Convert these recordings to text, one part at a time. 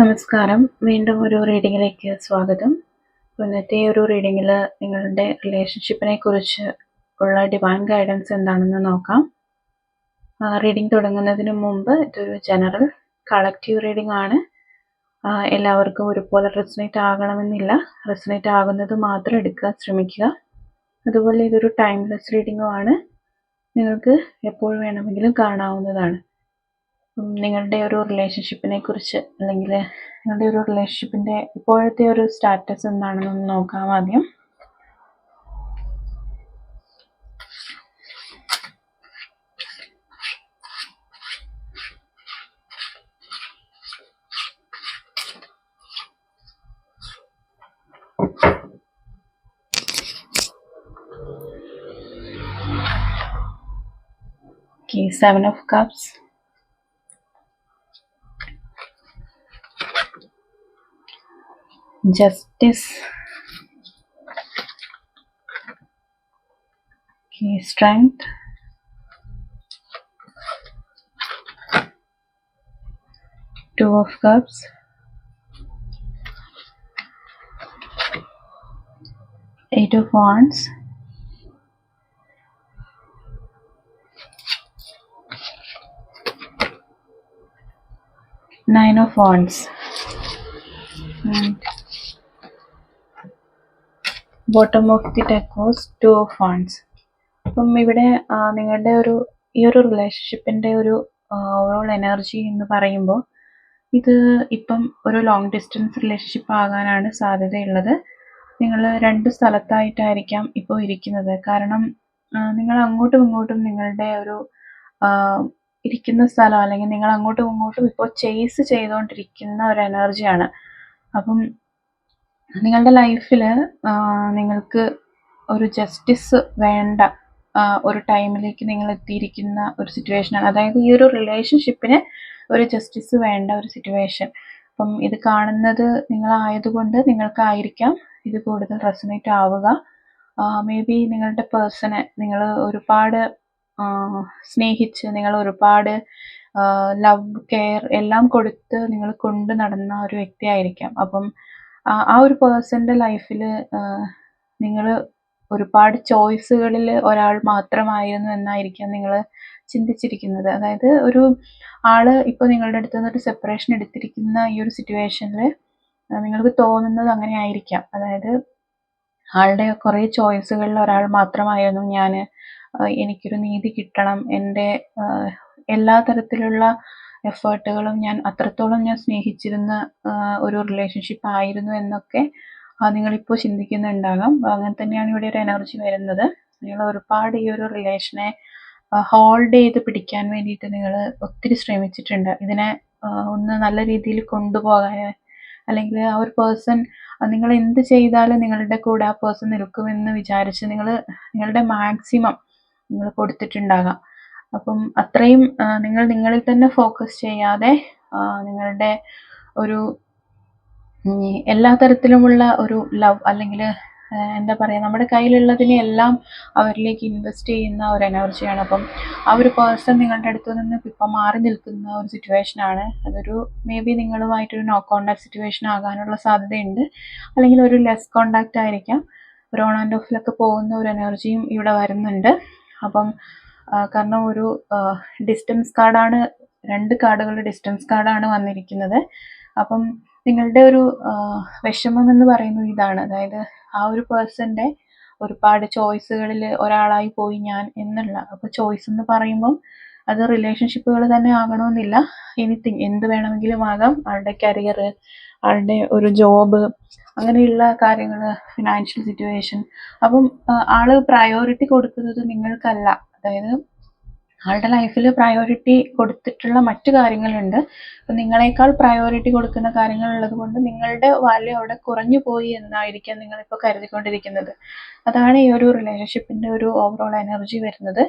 നമസ്കാരം. വീണ്ടും ഒരു റീഡിങ്ങിലേക്ക് സ്വാഗതം. ഇന്നത്തെ ഒരു റീഡിങ്ങിൽ നിങ്ങളുടെ റിലേഷൻഷിപ്പിനെ കുറിച്ച് ഉള്ള ഡിവൈൻ ഗൈഡൻസ് എന്താണെന്ന് നോക്കാം. റീഡിംഗ് തുടങ്ങുന്നതിന് മുമ്പ് ഇതൊരു ജനറൽ കളക്റ്റീവ് റീഡിംഗ് ആണ്. എല്ലാവർക്കും ഒരുപോലെ റെസനേറ്റ് ആകണമെന്നില്ല. റെസനേറ്റ് ആകുന്നത് മാത്രം എടുക്കാൻ ശ്രമിക്കുക. അതുപോലെ ഇതൊരു ടൈംലെസ് റീഡിംഗും ആണ്. നിങ്ങൾക്ക് എപ്പോൾ വേണമെങ്കിലും കാണാവുന്നതാണ്. നിങ്ങളുടെ ഒരു റിലേഷൻഷിപ്പിനെ കുറിച്ച് അല്ലെങ്കിൽ നിങ്ങളുടെ ഒരു റിലേഷൻഷിപ്പിന്റെ ഇപ്പോഴത്തെ ഒരു സ്റ്റാറ്റസ് എന്താണെന്ന് നോക്കാം ആദ്യം. Seven of cups justice. Okay strength. Two of cups. Eight of wands. Nine of wands. And bottom of the deck's two of wands അപ്പം ഇവിടെ നിങ്ങളുടെ ഒരു ഈ ഒരു റിലേഷൻഷിപ്പിന്റെ ഒരു ഓവറോൾ എനർജി എന്ന് പറയുമ്പോൾ ഇത് ഇപ്പം ഒരു ലോങ് ഡിസ്റ്റൻസ് റിലേഷൻഷിപ്പ് ആകാനാണ് സാധ്യതയുള്ളത്. നിങ്ങൾ രണ്ട് സ്ഥലത്തായിട്ടായിരിക്കാം ഇപ്പോൾ ഇരിക്കുന്നത്. കാരണം നിങ്ങൾ അങ്ങോട്ടും ഇങ്ങോട്ടും നിങ്ങളുടെ ഒരു ഇരിക്കുന്ന സ്ഥലം അല്ലെങ്കിൽ നിങ്ങൾ അങ്ങോട്ടും ഇങ്ങോട്ടും ഇപ്പോൾ ചേസ് ചെയ്തുകൊണ്ടിരിക്കുന്ന ഒരു എനർജിയാണ് അപ്പം നിങ്ങളുടെ ലൈഫിൽ നിങ്ങൾക്ക് ഒരു ജസ്റ്റിസ് വേണ്ട ഒരു ടൈമിലേക്ക് നിങ്ങൾ എത്തിയിരിക്കുന്ന ഒരു സിറ്റുവേഷനാണ് അതായത് ഈ ഒരു റിലേഷൻഷിപ്പിന് ഒരു ജസ്റ്റിസ് വേണ്ട ഒരു സിറ്റുവേഷൻ അപ്പം ഇത് കാണുന്നത് നിങ്ങളായതുകൊണ്ട് നിങ്ങൾക്കായിരിക്കാം. ഇത് കൂടുതൽ റെസനേറ്റ് ആവുക. മേ ബി നിങ്ങളുടെ പേഴ്സണെ നിങ്ങൾ ഒരുപാട് സ്നേഹിച്ച് നിങ്ങൾ ഒരുപാട് ലവ് കെയർ എല്ലാം കൊടുത്ത് നിങ്ങൾ കൊണ്ട് നടന്ന ഒരു വ്യക്തിയായിരിക്കാം. അപ്പം ആ ഒരു പേഴ്സന്റെ ലൈഫിൽ നിങ്ങൾ ഒരുപാട് ചോയ്സുകളിൽ ഒരാൾ മാത്രമായിരുന്നു എന്നായിരിക്കാം നിങ്ങൾ ചിന്തിച്ചിരിക്കുന്നത്. അതായത് ഒരു ആൾ ഇപ്പോൾ നിങ്ങളുടെ അടുത്ത് നിന്ന് ഒരു സെപ്പറേഷൻ എടുത്തിരിക്കുന്ന ഈ ഒരു സിറ്റുവേഷനിൽ നിങ്ങൾക്ക് തോന്നുന്നത് അങ്ങനെ ആയിരിക്കാം. അതായത് ആളുടെ കുറേ ചോയ്സുകളിൽ ഒരാൾ മാത്രമായിരുന്നു ഞാൻ എനിക്കൊരു നീതി കിട്ടണം എന്റെ എല്ലാ തരത്തിലുള്ള എഫേർട്ടുകളും ഞാൻ അത്രത്തോളം ഞാൻ സ്നേഹിച്ചിരുന്ന ഒരു റിലേഷൻഷിപ്പ് ആയിരുന്നു എന്നൊക്കെ നിങ്ങളിപ്പോൾ ചിന്തിക്കുന്നുണ്ടാകാം. അങ്ങനെ തന്നെയാണ് ഇവിടെ ഒരു എനർജി വരുന്നത്. നിങ്ങൾ ഒരുപാട് ഈ ഒരു റിലേഷനെ ഹോൾഡ് ചെയ്ത് പിടിക്കാൻ വേണ്ടിയിട്ട് നിങ്ങൾ ഒത്തിരി ശ്രമിച്ചിട്ടുണ്ട്. ഇതിനെ ഒന്ന് നല്ല രീതിയിൽ കൊണ്ടുപോകാൻ അല്ലെങ്കിൽ ആ ഒരു പേഴ്സൺ നിങ്ങൾ എന്ത് ചെയ്താലും നിങ്ങളുടെ കൂടെ ആ പേഴ്സൺ നിൽക്കുമെന്ന് വിചാരിച്ച് നിങ്ങൾ നിങ്ങളുടെ മാക്സിമം നിങ്ങൾ കൊടുത്തിട്ടുണ്ടാകാം. അപ്പം അത്രയും നിങ്ങൾ നിങ്ങളിൽ തന്നെ ഫോക്കസ് ചെയ്യാതെ നിങ്ങളുടെ ഒരു എല്ലാ തരത്തിലുമുള്ള ഒരു ലവ് അല്ലെങ്കിൽ എന്താ പറയുക നമ്മുടെ കയ്യിലുള്ളതിനെ എല്ലാം അവരിലേക്ക് ഇൻവെസ്റ്റ് ചെയ്യുന്ന ഒരു എനർജിയാണ് അപ്പം ആ ഒരു പേഴ്സൺ നിങ്ങളുടെ അടുത്ത് നിന്ന് ഇപ്പം മാറി നിൽക്കുന്ന ഒരു സിറ്റുവേഷൻ ആണ്. അതൊരു മേ ബി നിങ്ങളുമായിട്ടൊരു നോ കോണ്ടാക്ട് സിറ്റുവേഷൻ ആകാനുള്ള സാധ്യതയുണ്ട്. അല്ലെങ്കിൽ ഒരു ലെസ് കോണ്ടാക്റ്റ് ആയിരിക്കാം. ഒരു ഓൺ ആൻഡ് ഓഫിലൊക്കെ പോകുന്ന ഒരു എനർജിയും ഇവിടെ വരുന്നുണ്ട്. അപ്പം കാരണം ഒരു ഡിസ്റ്റൻസ് കാർഡാണ് രണ്ട് കാർഡുകളുടെ ഡിസ്റ്റൻസ് കാർഡാണ് വന്നിരിക്കുന്നത്. അപ്പം നിങ്ങളുടെ ഒരു വിഷമം എന്ന് പറയുന്നത് ഇതാണ്. അതായത് ആ ഒരു പേഴ്സന്റെ ഒരുപാട് ചോയ്സുകളിൽ ഒരാളായി പോയി ഞാൻ എന്നുള്ള അപ്പോൾ ചോയ്സ് എന്ന് പറയുമ്പം അത് റിലേഷൻഷിപ്പുകൾ തന്നെ ആകണമെന്നില്ല. എനിത്തിങ് എന്ത് വേണമെങ്കിലും ആകാം. ആളുടെ കരിയർ ആളുടെ ഒരു ജോബ് അങ്ങനെയുള്ള കാര്യങ്ങൾ ഫിനാൻഷ്യൽ സിറ്റുവേഷൻ അപ്പം ആൾ പ്രയോറിറ്റി കൊടുക്കുന്നത് നിങ്ങൾക്കല്ല. അതായത് ആളുടെ ലൈഫിൽ പ്രയോറിറ്റി കൊടുത്തിട്ടുള്ള മറ്റു കാര്യങ്ങളുണ്ട്. അപ്പം നിങ്ങളെക്കാൾ പ്രയോറിറ്റി കൊടുക്കുന്ന കാര്യങ്ങൾ ഉള്ളത് കൊണ്ട് നിങ്ങളുടെ വാല്യൂ അവിടെ കുറഞ്ഞു പോയി എന്നായിരിക്കാം നിങ്ങളിപ്പോൾ കരുതിക്കൊണ്ടിരിക്കുന്നത്. അതാണ് ഈ ഒരു റിലേഷൻഷിപ്പിന്റെ ഒരു ഓവറോൾ എനർജി വരുന്നത്.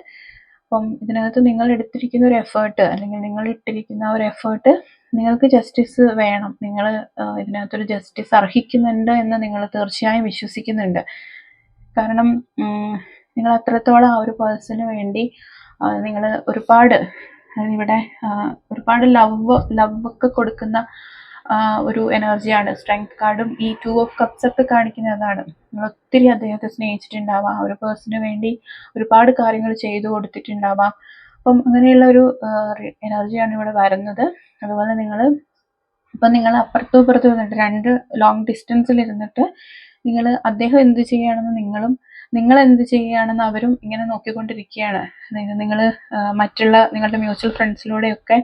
അപ്പം ഇതിനകത്ത് നിങ്ങൾ എടുത്തിരിക്കുന്ന ഒരു എഫേർട്ട് അല്ലെങ്കിൽ നിങ്ങൾ ഇട്ടിരിക്കുന്ന ഒരു എഫേർട്ട് നിങ്ങൾക്ക് ജസ്റ്റിസ് വേണം. നിങ്ങൾ ഇതിനകത്തൊരു ജസ്റ്റിസ് അർഹിക്കുന്നുണ്ട് എന്ന് നിങ്ങൾ തീർച്ചയായും വിശ്വസിക്കുന്നുണ്ട്. കാരണം നിങ്ങൾ അത്രത്തോളം ആ ഒരു പേഴ്സന് വേണ്ടി നിങ്ങൾ ഒരുപാട് ഇവിടെ ഒരുപാട് ലവ് ലവ് ഒക്കെ കൊടുക്കുന്ന ഒരു എനർജിയാണ് സ്ട്രെങ്ത് കാർഡും ഈ ടു ഓഫ് കപ്സ് ഒക്കെ കാണിക്കുന്നതാണ്. നിങ്ങൾ ഒത്തിരി അദ്ദേഹത്തെ സ്നേഹിച്ചിട്ടുണ്ടാവാം. ആ ഒരു പേഴ്സന് വേണ്ടി ഒരുപാട് കാര്യങ്ങൾ ചെയ്തു കൊടുത്തിട്ടുണ്ടാവാം. അപ്പം അങ്ങനെയുള്ള ഒരു എനർജിയാണ് ഇവിടെ വരുന്നത്. അതുപോലെ നിങ്ങൾ ഇപ്പം നിങ്ങൾ അപ്പുറത്തും ഇപ്പുറത്തും ഇരുന്നിട്ട് രണ്ട് ലോങ് ഡിസ്റ്റൻസിൽ ഇരുന്നിട്ട് നിങ്ങൾ അദ്ദേഹം എന്ത് ചെയ്യുകയാണെന്ന് നിങ്ങളും നിങ്ങൾ എന്ത് ചെയ്യുകയാണെന്ന് അവരും ഇങ്ങനെ നോക്കിക്കൊണ്ടിരിക്കുകയാണ്. നിങ്ങൾ മറ്റുള്ള നിങ്ങളുടെ മ്യൂച്വൽ ഫ്രണ്ട്സിലൂടെയൊക്കെ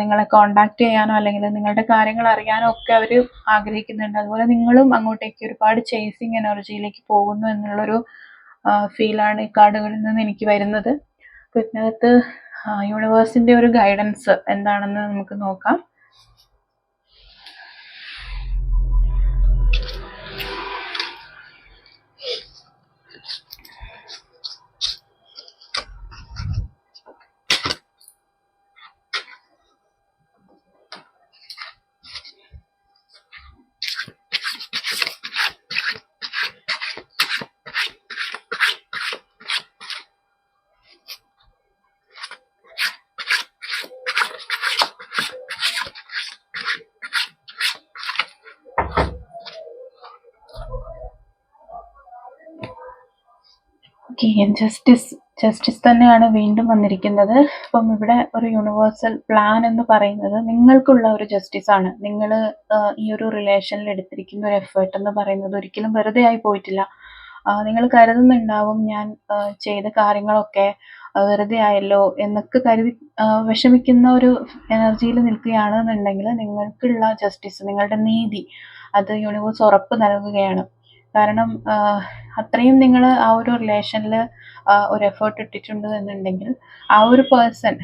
നിങ്ങളെ കോണ്ടാക്ട് ചെയ്യാനോ അല്ലെങ്കിൽ നിങ്ങളുടെ കാര്യങ്ങൾ അറിയാനോ ഒക്കെ അവർ ആഗ്രഹിക്കുന്നുണ്ട്. അതുപോലെ നിങ്ങളും അങ്ങോട്ടേക്ക് ഒരുപാട് ചേസിങ് എനർജിയിലേക്ക് പോകുന്നു എന്നുള്ളൊരു ഫീലാണ് ഈ കാർഡുകളിൽ നിന്ന് എനിക്ക് വരുന്നത്. അപ്പോൾ ഇതിനകത്ത് യൂണിവേഴ്സിന്റെ ഒരു ഗൈഡൻസ് എന്താണെന്ന് നമുക്ക് നോക്കാം. ഓക്കെ ജസ്റ്റിസ് ജസ്റ്റിസ് തന്നെയാണ് വീണ്ടും വന്നിരിക്കുന്നത്. അപ്പം ഇവിടെ ഒരു യൂണിവേഴ്സൽ പ്ലാൻ എന്ന് പറയുന്നത് നിങ്ങൾക്കുള്ള ഒരു ജസ്റ്റിസ് ആണ്. നിങ്ങൾ ഈ ഒരു റിലേഷനിൽ എടുത്തിരിക്കുന്ന ഒരു എഫേർട്ട് എന്ന് പറയുന്നത് ഒരിക്കലും വെറുതെ ആയി പോയിട്ടില്ല. നിങ്ങൾ കരുതുന്നുണ്ടാവും ഞാൻ ചെയ്ത കാര്യങ്ങളൊക്കെ വെറുതെ ആയല്ലോ എന്നൊക്കെ കരുതി വിഷമിക്കുന്ന ഒരു എനർജിയിൽ നിൽക്കുകയാണെന്നുണ്ടെങ്കിൽ നിങ്ങൾക്കുള്ള ജസ്റ്റിസ് നിങ്ങളുടെ നീതി അത് യൂണിവേഴ്സ് ഉറപ്പ് നൽകുകയാണ്. കാരണം അത്രയും നിങ്ങൾ ആ ഒരു റിലേഷനിൽ ഒരു എഫേർട്ട് ഇട്ടിട്ടുണ്ട് എന്നുണ്ടെങ്കിൽ ആ ഒരു പേഴ്സൺ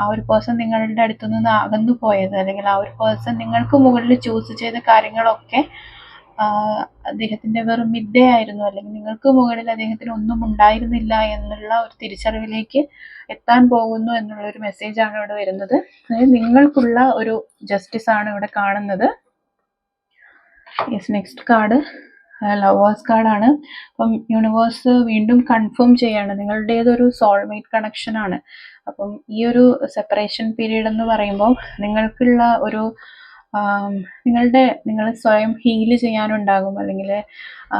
ആ ഒരു പേഴ്സൺ നിങ്ങളുടെ അടുത്തു നിന്ന് അകന്നു പോയത് അല്ലെങ്കിൽ ആ ഒരു പേഴ്സൺ നിങ്ങൾക്ക് മുകളിൽ ചൂസ് ചെയ്ത കാര്യങ്ങളൊക്കെ അദ്ദേഹത്തിന്റെ വെറും വിദ്യയായിരുന്നു അല്ലെങ്കിൽ നിങ്ങൾക്ക് മുകളിൽ അദ്ദേഹത്തിന് ഒന്നും ഉണ്ടായിരുന്നില്ല എന്നുള്ള ഒരു തിരിച്ചറിവിലേക്ക് എത്താൻ പോകുന്നു എന്നുള്ള ഒരു മെസ്സേജ് ആണ് ഇവിടെ വരുന്നത്. അതായത് നിങ്ങൾക്കുള്ള ഒരു ജസ്റ്റിസ് ആണ് ഇവിടെ കാണുന്നത്. യെസ് നെക്സ്റ്റ് കാർഡ് ലവേഴ്സ് കാർഡാണ് അപ്പം യൂണിവേഴ്സ് വീണ്ടും കൺഫേം ചെയ്യാണ്. നിങ്ങളുടേതൊരു സോൾമേറ്റ് കണക്ഷൻ ആണ്. അപ്പം ഈ ഒരു സെപ്പറേഷൻ പീരീഡ് എന്ന് പറയുമ്പോൾ നിങ്ങൾക്കുള്ള ഒരു നിങ്ങളുടെ നിങ്ങൾ സ്വയം ഹീൽ ചെയ്യാനുണ്ടാകും. അല്ലെങ്കിൽ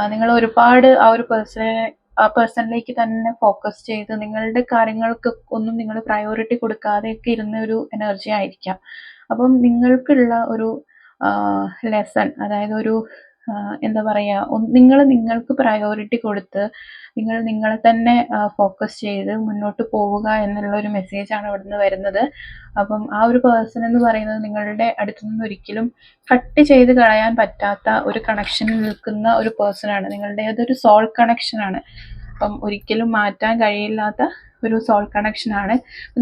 നിങ്ങൾ ഒരുപാട് ആ ഒരു പേഴ്സണെ ആ പേഴ്സണിലേക്ക് തന്നെ ഫോക്കസ് ചെയ്ത് നിങ്ങളുടെ കാര്യങ്ങൾക്ക് ഒന്നും നിങ്ങൾ പ്രയോറിറ്റി കൊടുക്കാതെയൊക്കെ ഇരുന്ന ഒരു എനർജി ആയിരിക്കാം. അപ്പം നിങ്ങൾക്കുള്ള ഒരു ലെസൺ അതായത് ഒരു എന്താ പറയുക നിങ്ങൾ നിങ്ങൾക്ക് പ്രയോറിറ്റി കൊടുത്ത് നിങ്ങൾ നിങ്ങളെ തന്നെ ഫോക്കസ് ചെയ്ത് മുന്നോട്ട് പോവുക എന്നുള്ള ഒരു മെസ്സേജാണ് നിന്ന് വരുന്നത്. അപ്പം ആ ഒരു പേഴ്സൺ എന്ന് പറയുന്നത് നിങ്ങളുടെ അടുത്തു നിന്ന് ഒരിക്കലും കട്ട് ചെയ്ത് കളയാൻ പറ്റാത്ത ഒരു കണക്ഷൻ നിൽക്കുന്ന ഒരു പേഴ്സണാണ് നിങ്ങളുടെ അതൊരു സോൾ കണക്ഷനാണ് അപ്പം ഒരിക്കലും മാറ്റാൻ കഴിയില്ലാത്ത ഒരു സോൾ കണക്ഷനാണ്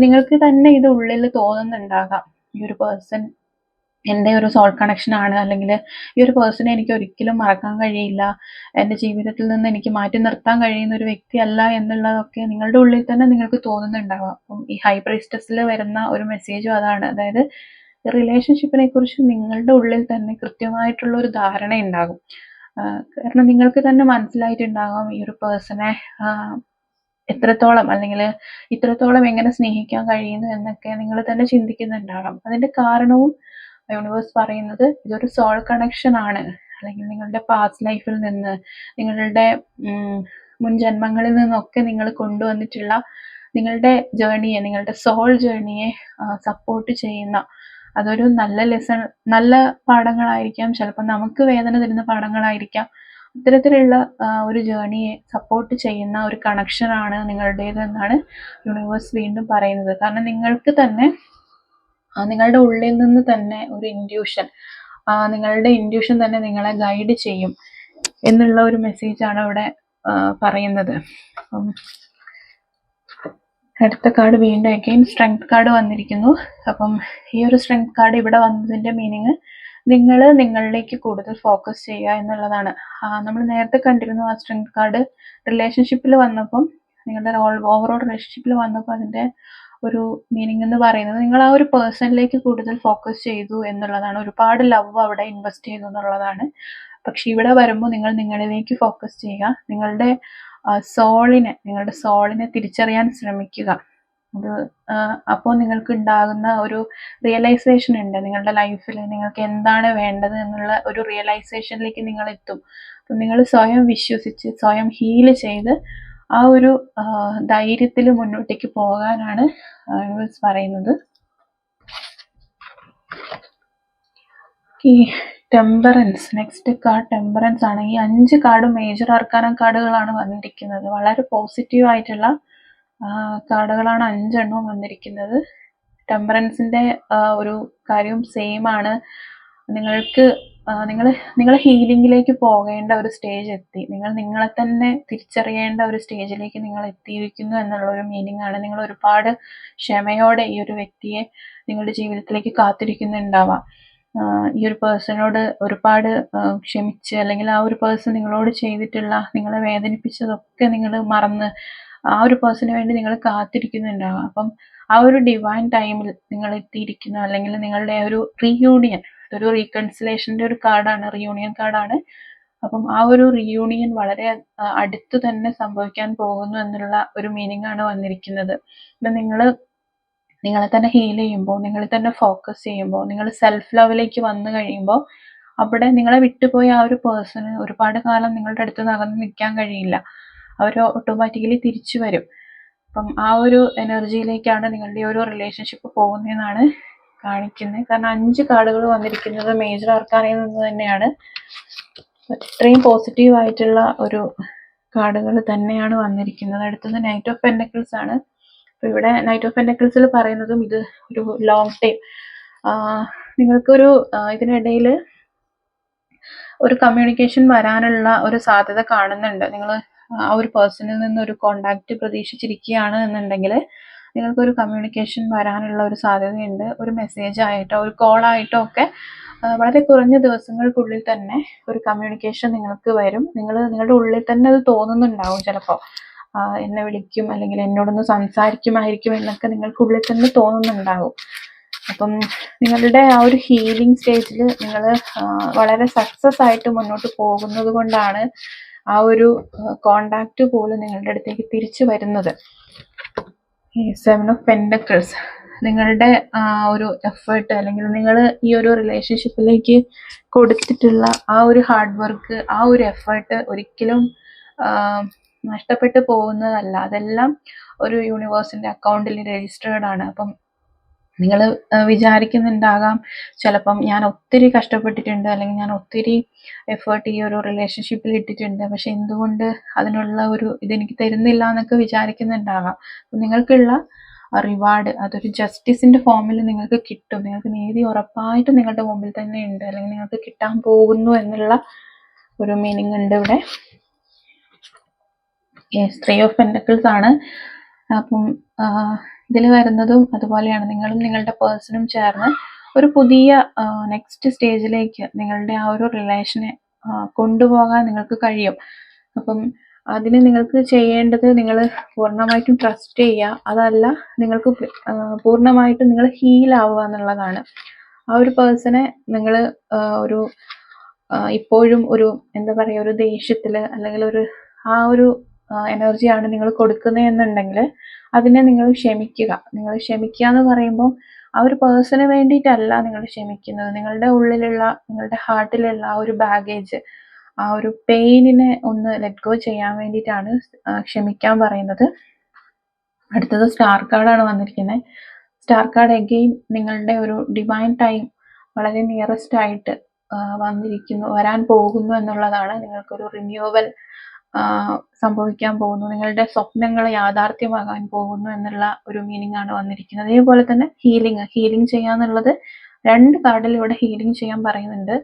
നിങ്ങൾക്ക് തന്നെ ഇത് ഉള്ളിൽ തോന്നുന്നുണ്ടാകാം. ഈ ഒരു പേഴ്സൺ എന്റെ ഒരു സോൾ കണക്ഷൻ ആണ്. അല്ലെങ്കിൽ ഈ ഒരു പേഴ്സണെ എനിക്ക് ഒരിക്കലും മറക്കാൻ കഴിയില്ല. എന്റെ ജീവിതത്തിൽ നിന്ന് എനിക്ക് മാറ്റി നിർത്താൻ കഴിയുന്ന ഒരു വ്യക്തിയല്ല എന്നുള്ളതൊക്കെ നിങ്ങളുടെ ഉള്ളിൽ തന്നെ നിങ്ങൾക്ക് തോന്നുന്നുണ്ടാവാം. അപ്പം ഈ ഹൈ പ്രൈസ്റ്റസിൽ വരുന്ന ഒരു മെസ്സേജും അതാണ്. അതായത് റിലേഷൻഷിപ്പിനെ കുറിച്ച് നിങ്ങളുടെ ഉള്ളിൽ തന്നെ കൃത്യമായിട്ടുള്ള ഒരു ധാരണ ഉണ്ടാകും. കാരണം നിങ്ങൾക്ക് തന്നെ മനസ്സിലായിട്ടുണ്ടാകാം ഈ ഒരു പേഴ്സണെ എത്രത്തോളം അല്ലെങ്കിൽ ഇത്രത്തോളം എങ്ങനെ സ്നേഹിക്കാൻ കഴിയുന്നു എന്നൊക്കെ നിങ്ങൾ തന്നെ ചിന്തിക്കുന്നുണ്ടാകാം. അതിന്റെ കാരണവും യൂണിവേഴ്സ് പറയുന്നത് ഇതൊരു സോൾ കണക്ഷൻ ആണ്. അല്ലെങ്കിൽ നിങ്ങളുടെ പാസ്റ്റ് ലൈഫിൽ നിന്ന് നിങ്ങളുടെ മുൻ ജന്മങ്ങളിൽ നിന്നൊക്കെ നിങ്ങൾ കൊണ്ടുവന്നിട്ടുള്ള നിങ്ങളുടെ ജേണിയെ നിങ്ങളുടെ സോൾ ജേണിയെ സപ്പോർട്ട് ചെയ്യുന്ന അതൊരു നല്ല ലെസൺ നല്ല പാഠങ്ങളായിരിക്കാം. ചിലപ്പോൾ നമുക്ക് വേദന തരുന്ന പാഠങ്ങളായിരിക്കാം. ഇത്തരത്തിലുള്ള ഒരു ജേണിയെ സപ്പോർട്ട് ചെയ്യുന്ന ഒരു കണക്ഷനാണ് നിങ്ങളുടേത് എന്നാണ് യൂണിവേഴ്സ് വീണ്ടും പറയുന്നത്. കാരണം നിങ്ങൾക്ക് തന്നെ നിങ്ങളുടെ ഉള്ളിൽ നിന്ന് തന്നെ ഒരു ഇൻഡ്യൂഷൻ നിങ്ങളുടെ ഇൻഡ്യൂഷൻ തന്നെ നിങ്ങളെ ഗൈഡ് ചെയ്യും എന്നുള്ള ഒരു മെസ്സേജാണ് ഇവിടെ ആ, പറയുന്നത്. അടുത്ത കാർഡ് വീണ്ടും അഗെയിൻ സ്ട്രെങ്ത് കാർഡ് വന്നിരിക്കുന്നു. അപ്പം ഈ ഒരു സ്ട്രെങ്ത് കാർഡ് ഇവിടെ വന്നതിന്റെ മീനിങ് നിങ്ങൾ നിങ്ങളിലേക്ക് കൂടുതൽ ഫോക്കസ് ചെയ്യുക എന്നുള്ളതാണ്. നമ്മൾ നേരത്തെ കണ്ടിരുന്നു ആ സ്ട്രെങ്ത് കാർഡ് റിലേഷൻഷിപ്പിൽ വന്നപ്പം നിങ്ങളുടെ ഓവറോൾ റിലേഷൻഷിപ്പിൽ വന്നപ്പോൾ അതിന്റെ ഒരു മീനിങ് എന്ന് പറയുന്നത് നിങ്ങൾ ആ ഒരു പേഴ്സണിലേക്ക് കൂടുതൽ ഫോക്കസ് ചെയ്തു എന്നുള്ളതാണ്. ഒരുപാട് ലവ് അവിടെ ഇൻവെസ്റ്റ് ചെയ്തു എന്നുള്ളതാണ്. പക്ഷെ ഇവിടെ വരുമ്പോൾ നിങ്ങൾ നിങ്ങളിലേക്ക് ഫോക്കസ് ചെയ്യുക. നിങ്ങളുടെ സോളിനെ നിങ്ങളുടെ സോളിനെ തിരിച്ചറിയാൻ ശ്രമിക്കുക. അത് അപ്പോൾ നിങ്ങൾക്ക് ഉണ്ടാകുന്ന ഒരു റിയലൈസേഷൻ ഉണ്ട്. നിങ്ങളുടെ ലൈഫിൽ നിങ്ങൾക്ക് എന്താണ് വേണ്ടത് എന്നുള്ള ഒരു റിയലൈസേഷനിലേക്ക് നിങ്ങൾ എത്തും. അപ്പം നിങ്ങൾ സ്വയം വിശ്വസിച്ച് സ്വയം ഹീൽ ചെയ്ത് ആ ഒരു ധൈര്യത്തിൽ മുന്നോട്ടേക്ക് പോകാനാണ് യൂണിവേഴ്സ് പറയുന്നത്. ടെമ്പറൻസ് നെക്സ്റ്റ് കാർഡ് ടെമ്പറൻസ് ആണ്. ഈ അഞ്ച് കാർഡ് മേജർ ആർക്കാന കാർഡുകളാണ് വന്നിരിക്കുന്നത്. വളരെ പോസിറ്റീവ് ആയിട്ടുള്ള കാർഡുകളാണ് അഞ്ചെണ്ണവും വന്നിരിക്കുന്നത്. ടെമ്പറൻസിന്റെ ഒരു കാര്യവും സെയിം ആണ്. നിങ്ങൾക്ക് നിങ്ങൾ നിങ്ങൾ ഹീലിംഗിലേക്ക് പോകേണ്ട ഒരു സ്റ്റേജ് എത്തി. നിങ്ങൾ നിങ്ങളെ തന്നെ തിരിച്ചറിയേണ്ട ഒരു സ്റ്റേജിലേക്ക് നിങ്ങൾ എത്തിയിരിക്കുന്നു എന്നുള്ള ഒരു മീനിങ് ആണ്. നിങ്ങൾ ഒരുപാട് ക്ഷമയോടെ ഈ ഒരു വ്യക്തിയെ നിങ്ങളുടെ ജീവിതത്തിലേക്ക് കാത്തിരിക്കുന്നുണ്ടാവാം. ഈ ഒരു പേഴ്സണോട് ഒരുപാട് ക്ഷമിച്ച് അല്ലെങ്കിൽ ആ ഒരു പേഴ്സൺ നിങ്ങളോട് ചെയ്തിട്ടുള്ള നിങ്ങളെ വേദനിപ്പിച്ചതൊക്കെ നിങ്ങൾ മറന്ന് ആ ഒരു പേഴ്സണിന് വേണ്ടി നിങ്ങൾ കാത്തിരിക്കുന്നുണ്ടാവാം. അപ്പം ആ ഒരു ഡിവൈൻ ടൈമിൽ നിങ്ങൾ എത്തിയിരിക്കുന്നു അല്ലെങ്കിൽ നിങ്ങളുടെ ഒരു റീയൂണിയൻ ഒരു റീകൺസിലേഷന്റെ ഒരു കാർഡാണ് റിയൂണിയൻ കാർഡാണ് അപ്പം ആ ഒരു റിയൂണിയൻ വളരെ അടുത്ത് തന്നെ സംഭവിക്കാൻ പോകുന്നു എന്നുള്ള ഒരു മീനിങ് ആണ് വന്നിരിക്കുന്നത്. അപ്പം നിങ്ങൾ നിങ്ങളെ തന്നെ ഹീൽ ചെയ്യുമ്പോൾ നിങ്ങളെ തന്നെ ഫോക്കസ് ചെയ്യുമ്പോൾ നിങ്ങൾ സെൽഫ് ലവിലേക്ക് വന്നു കഴിയുമ്പോൾ അവിടെ നിങ്ങളെ വിട്ടുപോയ ആ ഒരു പേഴ്സണ് ഒരുപാട് കാലം നിങ്ങളുടെ അടുത്ത് നകന്ന് നിൽക്കാൻ കഴിയില്ല. അവർ ഓട്ടോമാറ്റിക്കലി തിരിച്ചു വരും. അപ്പം ആ ഒരു എനർജിയിലേക്കാണ് നിങ്ങളുടെ ഒരു റിലേഷൻഷിപ്പ് പോകുന്നതെന്നാണ് കാണിക്കുന്നത് കാരണം അഞ്ച് കാർഡുകൾ വന്നിരിക്കുന്നത് മേജർ ആർക്കാനയിൽ നിന്ന് തന്നെയാണ്. ഇത്രയും പോസിറ്റീവ് ആയിട്ടുള്ള ഒരു കാർഡുകൾ തന്നെയാണ് വന്നിരിക്കുന്നത്. അടുത്തത് നൈറ്റ് ഓഫ് പെൻഡക്കിൾസ് ആണ്. അപ്പോൾ ഇവിടെ നൈറ്റ് ഓഫ് പെൻഡക്കിൾസിൽ പറയുന്നതും ഇത് ഒരു ലോങ് ടൈം നിങ്ങൾക്കൊരു ഇതിനിടയിൽ ഒരു കമ്മ്യൂണിക്കേഷൻ വരാനുള്ള ഒരു സാധ്യത കാണുന്നുണ്ട്. നിങ്ങൾ ആ ഒരു പേഴ്സണിൽ നിന്ന് ഒരു കോണ്ടാക്ട് പ്രതീക്ഷിച്ചിരിക്കുകയാണ് എന്നുണ്ടെങ്കിൽ നിങ്ങൾക്കൊരു കമ്മ്യൂണിക്കേഷൻ വരാനുള്ള ഒരു സാധ്യതയുണ്ട് ഒരു മെസ്സേജ് ആയിട്ടോ ഒരു കോളായിട്ടോ ഒക്കെ വളരെ കുറഞ്ഞ ദിവസങ്ങൾക്കുള്ളിൽ തന്നെ ഒരു കമ്മ്യൂണിക്കേഷൻ നിങ്ങൾക്ക് വരും. നിങ്ങൾ നിങ്ങളുടെ ഉള്ളിൽ തന്നെ അത് തോന്നുന്നുണ്ടാവും ചിലപ്പോൾ എന്നെ വിളിക്കും അല്ലെങ്കിൽ എന്നോടൊന്ന് സംസാരിക്കുമായിരിക്കും എന്നൊക്കെ നിങ്ങൾക്ക് ഉള്ളിൽ തന്നെ തോന്നുന്നുണ്ടാവും. അപ്പം നിങ്ങളുടെ ആ ഒരു ഹീലിംഗ് സ്റ്റേജിൽ നിങ്ങൾ വളരെ സക്സസ് ആയിട്ട് മുന്നോട്ട് പോകുന്നത് കൊണ്ടാണ് ആ ഒരു കോണ്ടാക്ട് പോലും നിങ്ങളുടെ അടുത്തേക്ക് തിരിച്ചു വരുന്നത്. സെവൻ ഓഫ് പെൻഡക്കിൾസ് നിങ്ങളുടെ ആ ഒരു എഫേർട്ട് അല്ലെങ്കിൽ നിങ്ങൾ ഈ ഒരു റിലേഷൻഷിപ്പിലേക്ക് കൊടുത്തിട്ടുള്ള ആ ഒരു ഹാർഡ് വർക്ക് ആ ഒരു എഫേർട്ട് ഒരിക്കലും നഷ്ടപ്പെട്ടു പോകുന്നതല്ല. അതെല്ലാം ഒരു യൂണിവേഴ്സിന്റെ അക്കൗണ്ടിൽ രജിസ്റ്റേർഡ് ആണ്. അപ്പം നിങ്ങൾ വിചാരിക്കുന്നുണ്ടാകാം. ചിലപ്പം ഞാൻ ഒത്തിരി കഷ്ടപ്പെട്ടിട്ടുണ്ട് അല്ലെങ്കിൽ ഞാൻ ഒത്തിരി എഫേർട്ട് ഈ ഒരു റിലേഷൻഷിപ്പിൽ ഇട്ടിട്ടുണ്ട്. പക്ഷെ എന്തുകൊണ്ട് അതിനുള്ള ഒരു ഇതെനിക്ക് തരുന്നില്ല എന്നൊക്കെ വിചാരിക്കുന്നുണ്ടാകാം. നിങ്ങൾക്കുള്ള റിവാർഡ് അതൊരു ജസ്റ്റിസിന്റെ ഫോമിൽ നിങ്ങൾക്ക് കിട്ടും. നിങ്ങൾക്ക് നീതി ഉറപ്പായിട്ടും നിങ്ങളുടെ മുമ്പിൽ തന്നെ ഉണ്ട്. അല്ലെങ്കിൽ നിങ്ങൾക്ക് കിട്ടാൻ പോകുന്നു എന്നുള്ള ഒരു മീനിങ് ഉണ്ട് ഇവിടെ. ത്രീ ഓഫ് പെൻഡക്കിൾസ് ആണ്. അപ്പം ഇതിൽ വരുന്നതും അതുപോലെയാണ് നിങ്ങളും നിങ്ങളുടെ പേഴ്സണും ചേർന്ന് ഒരു പുതിയ നെക്സ്റ്റ് സ്റ്റേജിലേക്ക് നിങ്ങളുടെ ആ ഒരു റിലേഷനെ കൊണ്ടുപോകാൻ നിങ്ങൾക്ക് കഴിയും. അപ്പം അതിന് നിങ്ങൾക്ക് ചെയ്യേണ്ടത് നിങ്ങൾ പൂർണമായിട്ടും ട്രസ്റ്റ് ചെയ്യുക. അതല്ല നിങ്ങൾക്ക് പൂർണമായിട്ടും നിങ്ങൾ ഹീൽ ആവുക എന്നുള്ളതാണ്. ആ ഒരു പേഴ്സണെ നിങ്ങൾ ഒരു ഇപ്പോഴും ഒരു എന്താ പറയുക ഒരു ദേഷ്യത്തിൽ അല്ലെങ്കിൽ ഒരു ആ ഒരു എനർജിയാണ് നിങ്ങൾ കൊടുക്കുന്നതെന്നുണ്ടെങ്കിൽ അതിനെ നിങ്ങൾ ക്ഷമിക്കുക. നിങ്ങൾ ക്ഷമിക്കുക എന്ന് പറയുമ്പോൾ ആ ഒരു പേഴ്സണ് വേണ്ടിയിട്ടല്ല നിങ്ങൾ ക്ഷമിക്കുന്നത്. നിങ്ങളുടെ ഉള്ളിലുള്ള നിങ്ങളുടെ ഹാർട്ടിലുള്ള ആ ഒരു ബാഗേജ് ആ ഒരു പെയിനിനെ ഒന്ന് ലെറ്റ് ഗോ ചെയ്യാൻ വേണ്ടിയിട്ടാണ് ക്ഷമിക്കാൻ പറയുന്നത്. അടുത്തത് സ്റ്റാർ കാർഡാണ് വന്നിരിക്കുന്നത് സ്റ്റാർ കാർഡ് എഗെയിൻ നിങ്ങളുടെ ഒരു ഡിവൈൻ ടൈം വളരെ നിയറസ്റ്റ് ആയിട്ട് വന്നിരിക്കുന്നു വരാൻ പോകുന്നു എന്നുള്ളതാണ് നിങ്ങൾക്കൊരു റിന്യൂവൽ സംഭവിക്കാൻ പോകുന്നു. നിങ്ങളുടെ സ്വപ്നങ്ങൾ യാഥാർത്ഥ്യമാകാൻ പോകുന്നു എന്നുള്ള ഒരു മീനിങ് ആണ് വന്നിരിക്കുന്നത്. അതേപോലെ തന്നെ ഹീലിംഗ് ഹീലിംഗ് ചെയ്യാന്നുള്ളത് രണ്ട് കാർഡിൽ ഇവിടെ ഹീലിംഗ് ചെയ്യാൻ പറയുന്നുണ്ട്.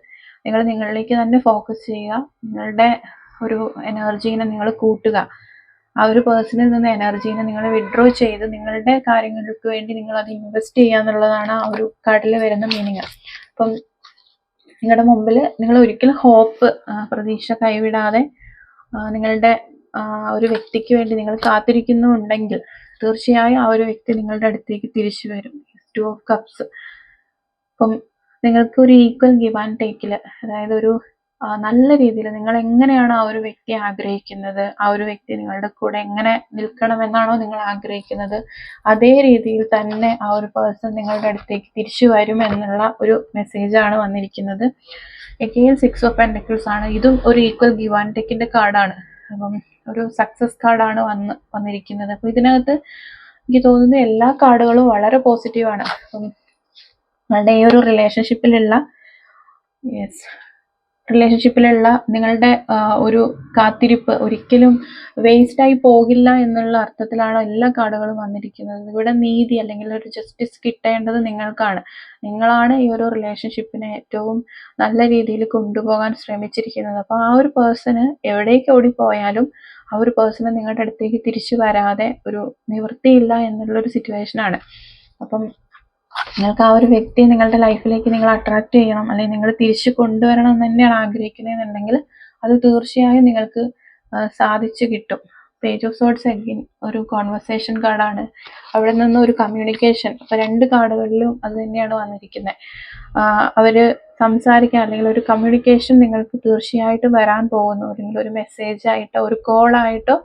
നിങ്ങൾ നിങ്ങളിലേക്ക് തന്നെ ഫോക്കസ് ചെയ്യുക. നിങ്ങളുടെ ഒരു എനർജീനെ നിങ്ങൾ കൂട്ടുക. ആ ഒരു പേഴ്സണിൽ നിന്ന് എനർജീനെ നിങ്ങൾ വിഡ്രോ ചെയ്ത് നിങ്ങളുടെ കാര്യങ്ങൾക്ക് വേണ്ടി നിങ്ങൾ അത് ഇൻവെസ്റ്റ് ചെയ്യുക എന്നുള്ളതാണ് ആ ഒരു കാർഡിൽ വരുന്ന മീനിങ് അപ്പം നിങ്ങളുടെ മുമ്പിൽ നിങ്ങൾ ഒരിക്കലും ഹോപ്പ് പ്രതീക്ഷ കൈവിടാതെ നിങ്ങളുടെ ഒരു വ്യക്തിക്ക് വേണ്ടി നിങ്ങൾ കാത്തിരിക്കുന്നുണ്ടെങ്കിൽ തീർച്ചയായും ആ ഒരു വ്യക്തി നിങ്ങളുടെ അടുത്തേക്ക് തിരിച്ചു വരും. ടു ഓഫ് കപ്സ് അപ്പം നിങ്ങൾക്ക് ഒരു ഈക്വൽ ഗിവ് ആൻഡ് ടേക്കിൽ അതായത് ഒരു നല്ല രീതിയിൽ നിങ്ങൾ എങ്ങനെയാണ് ആ ഒരു വ്യക്തി ആഗ്രഹിക്കുന്നത് ആ ഒരു വ്യക്തി നിങ്ങളുടെ കൂടെ എങ്ങനെ നിൽക്കണമെന്നാണോ നിങ്ങൾ ആഗ്രഹിക്കുന്നത് അതേ രീതിയിൽ തന്നെ ആ ഒരു പേഴ്സൺ നിങ്ങളുടെ അടുത്തേക്ക് തിരിച്ചു വരും എന്നുള്ള ഒരു മെസ്സേജാണ് വന്നിരിക്കുന്നത്. എഗെയിൻ സിക്സ് ഓഫ് പെൻഡക്കിൾസ് ആണ്. ഇതും ഒരു ഈക്വൽ ഗിവ് ആൻഡ് കാർഡാണ് അപ്പം ഒരു സക്സസ് കാർഡാണ് വന്ന് വന്നിരിക്കുന്നത്. അപ്പോൾ ഇതിനകത്ത് എനിക്ക് തോന്നുന്നു എല്ലാ കാർഡുകളും വളരെ പോസിറ്റീവാണ് അപ്പം നിങ്ങളുടെ ഈ ഒരു റിലേഷൻഷിപ്പിലുള്ള യെസ് റിലേഷൻഷിപ്പിലുള്ള നിങ്ങളുടെ ഒരു കാത്തിരിപ്പ് ഒരിക്കലും വേസ്റ്റ് ആയി പോകില്ല എന്നുള്ള അർത്ഥത്തിലാണ് എല്ലാ കാർഡുകളും വന്നിരിക്കുന്നത്. ഇവിടെ നീതി അല്ലെങ്കിൽ ഒരു ജസ്റ്റിസ് കിട്ടേണ്ടത് നിങ്ങൾക്കാണ്. നിങ്ങളാണ് ഈ ഒരു റിലേഷൻഷിപ്പിനെ ഏറ്റവും നല്ല രീതിയിൽ കൊണ്ടുപോകാൻ ശ്രമിച്ചിരിക്കുന്നത്. അപ്പോൾ ആ ഒരു പേഴ്സണ് എവിടേക്ക് ഓടിപ്പോയാലും ആ ഒരു പേഴ്സണ് നിങ്ങളുടെ അടുത്തേക്ക് തിരിച്ചു വരാതെ ഒരു നിവൃത്തിയില്ല എന്നുള്ളൊരു സിറ്റുവേഷനാണ് അപ്പം നിങ്ങൾക്ക് ആ ഒരു വ്യക്തിയെ നിങ്ങളുടെ ലൈഫിലേക്ക് നിങ്ങൾ അട്രാക്ട് ചെയ്യണം അല്ലെങ്കിൽ നിങ്ങൾ തിരിച്ചു കൊണ്ടുവരണം എന്ന് തന്നെയാണ് ആഗ്രഹിക്കുന്നതെന്നുണ്ടെങ്കിൽ അത് തീർച്ചയായും നിങ്ങൾക്ക് സാധിച്ചു കിട്ടും. പേജ് ഓഫ് സോഡ്സ് എഗിൻ ഒരു കോൺവെർസേഷൻ കാർഡാണ് അവിടെ നിന്ന് ഒരു കമ്മ്യൂണിക്കേഷൻ അപ്പോൾ രണ്ട് കാർഡുകളിലും അത് തന്നെയാണ് വന്നിരിക്കുന്നത് അവർ സംസാരിക്കാൻ അല്ലെങ്കിൽ ഒരു കമ്മ്യൂണിക്കേഷൻ നിങ്ങൾക്ക് തീർച്ചയായിട്ടും വരാൻ പോകുന്നു. അല്ലെങ്കിൽ ഒരു മെസ്സേജ് ആയിട്ടോ ഒരു കോൾ ആയിട്ടോ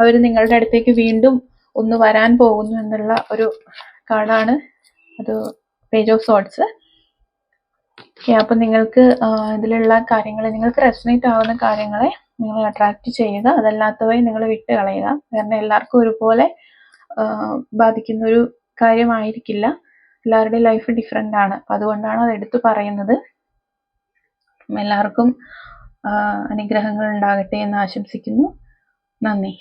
അവർ നിങ്ങളുടെ അടുത്തേക്ക് വീണ്ടും ഒന്ന് വരാൻ പോകുന്നു എന്നുള്ള ഒരു കാർഡാണ് അത് പേജ് ഓഫ് സോട്ട്സ് ഓക്കെ അപ്പം നിങ്ങൾക്ക് ഇതിലുള്ള കാര്യങ്ങൾ നിങ്ങൾക്ക് റെസനേറ്റ് ആവുന്ന കാര്യങ്ങളെ നിങ്ങൾ അട്രാക്റ്റ് ചെയ്യുക. അതല്ലാത്തവയെ നിങ്ങൾ വിട്ട് കളയുക കാരണം എല്ലാവർക്കും ഒരുപോലെ ബാധിക്കുന്ന ഒരു കാര്യമായിരിക്കില്ല. എല്ലാവരുടെയും ലൈഫ് ഡിഫറെന്റ് ആണ്. അപ്പം അതുകൊണ്ടാണ് അത് പറയുന്നത്. എല്ലാവർക്കും അനുഗ്രഹങ്ങൾ ഉണ്ടാകട്ടെ എന്ന് ആശംസിക്കുന്നു. നന്ദി.